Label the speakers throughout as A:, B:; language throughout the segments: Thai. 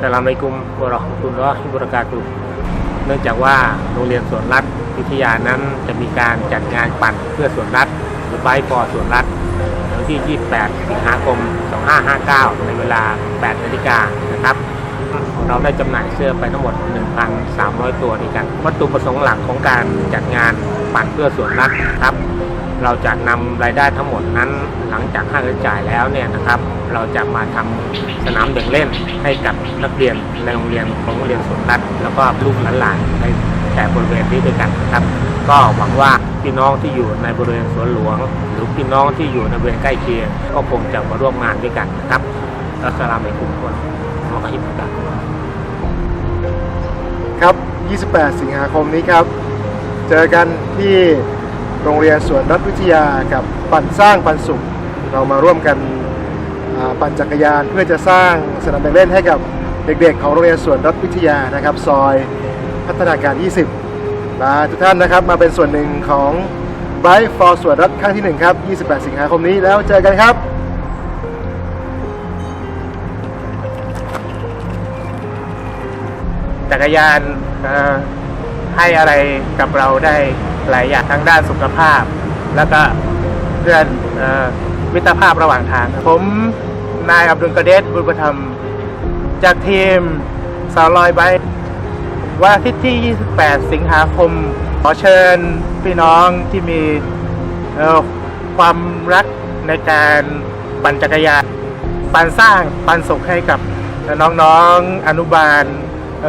A: สลามอะลัยกุมวะเราะห์มะตุลลอฮิบะเระกาตุเนื่องจากว่าโรงเรียนสวนรัฐวิทยานั้นจะมีการจัดงานปั่นเพื่อสวนรัฐ หรือไบค์ฟอร์สวนรัฐวันที่ 28 สิงหาคม 2559 ในเวลา 8 นาฬิกานะครับ เราได้จำหน่ายเสื้อไปทั้งหมด 1,300 ตัวด้วยกัน วัตถุประสงค์หลักของการจัดงานปั่นเพื่อสวนรัฐครับ เราจะนำรายได้ทั้งหมดนั้นหลังจากค่าใช้จ่ายแล้วเนี่ยนะครับ เราจะมาทำสนามเด็กเล่นให้กับนักเรียนในโรงเรียนของโรงเรียนสวนรัฐแล้วก็ลูกหลานๆในแต่บริเวณนี้ด้วยกันนะครับ ก็หวังว่าพี่น้องที่อยู่ในบริเวณสวนหลวง หรือพี่น้องที่อยู่ในบริเวณใกล้เคียงก็คงจะมาร่วมงานด้วยกันนะครับอัสสลามุอะลัยกุมวะเระฮิบะเระกาตุฮ์
B: ครับ 28 สิงหาคมนี้ครับ เจอกันที่ โรงเรียนสวนรัฐวิทยากับปั่นสร้างปันสุข เรามาร่วมกันปั่นจักรยานเพื่อจะสร้างสนามเด็กเล่นให้กับเด็กๆ ของโรงเรียนสวนรัฐวิทยานะครับ ซอยพัฒนาการ 20ลาทุกท่านนะครับมาเป็นส่วนหนึ่งของ Bright for สวนรัฐครั้งที่ 1 ครับ 28 สิงหาคมนี้แล้วเจอกันครับ
A: จักรยานให้อะไรกับเราได้ หลายอย่างทั้งด้านสุขภาพ แล้วก็เรื่องมิตรภาพระหว่างทาง ผมนายอับดุลกระเดชบุญประธรรม จากทีมสาวลอยไบวันอาทิตย์ที่ 28 สิงหาคม ขอเชิญพี่น้องที่มีความรักในการปั่นจักรยานปันสร้างปันสุขให้กับน้องๆอนุบาล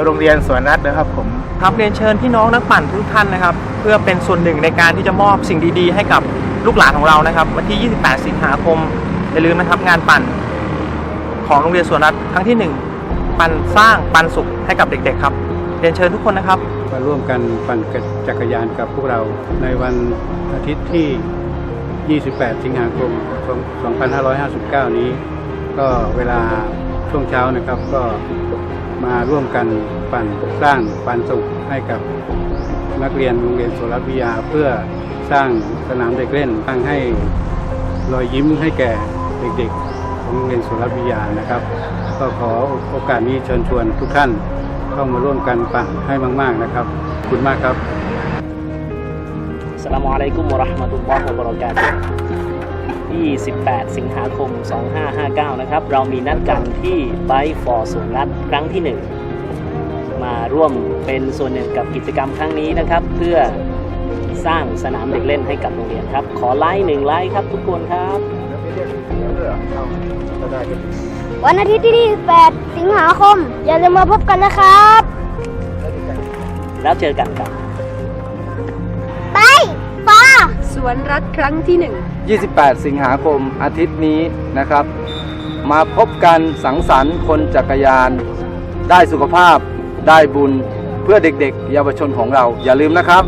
A: โรงเรียนสวนรัฐนะครับผม
C: ครับเรียนเชิญพี่น้องนักปั่นทุกท่านนะครับ เพื่อเป็นส่วนหนึ่งในการที่จะมอบสิ่งดีๆ ให้กับลูกหลานของเรานะครับ วันที่ 28 สิงหาคมอย่าลืมนะครับงานปั่นของโรงเรียนสวนรัฐครั้งที่ 1 ปั่นสร้างปันสุขให้กับเด็กๆครับเรียนเชิญทุกคนนะครับ
D: มาร่วมกันปั่นจักรยานกับพวกเราในวันอาทิตย์ที่ 28 สิงหาคม 2559 นี้ ก็เวลาช่วงเช้านะครับก็ มาร่วมกันปั่นสร้างปันสุขให้กับนักเรียนโรงเรียนโสรวิทยาเพื่อสร้างสนามเด็กเล่นสร้างให้รอยยิ้มให้แก่เด็กๆของโรงเรียนโสรวิทยานะครับ ก็ขอโอกาสนี้เชิญชวนทุกท่านเข้ามาร่วมกันปั่นให้มากๆนะครับขอบคุณมากครับ
E: สลามอะลัยกุมวะเราะห์มะตุลลอฮ์วะบะเราะกาตุฮ์28สิงหาคม 2559 นะครับ เรามีนัดกันที่ไบฟอร์สวนรัฐครั้งที่ 1 มาร่วมเป็นส่วนหนึ่งกับกิจกรรมครั้งนี้นะครับ เพื่อสร้างสนามเด็กเล่นให้กับโรงเรียนครับ ขอไลค์หนึ่งไลค์ครับทุกคนครับ
F: วันอาทิตย์ที่28สิงหาคม อย่าลืมมาพบกันนะครับ
E: แล้วเจอกันครับ
G: วนรัฐครั้งที่หนึ่ง
H: 28 สิงหาคมอาทิตย์นี้นะครับ มาพบกันสังสรรค์คนจักรยาน ได้สุขภาพได้บุญเพื่อเด็กๆ เยาวชนของเราอย่าลืมนะครับ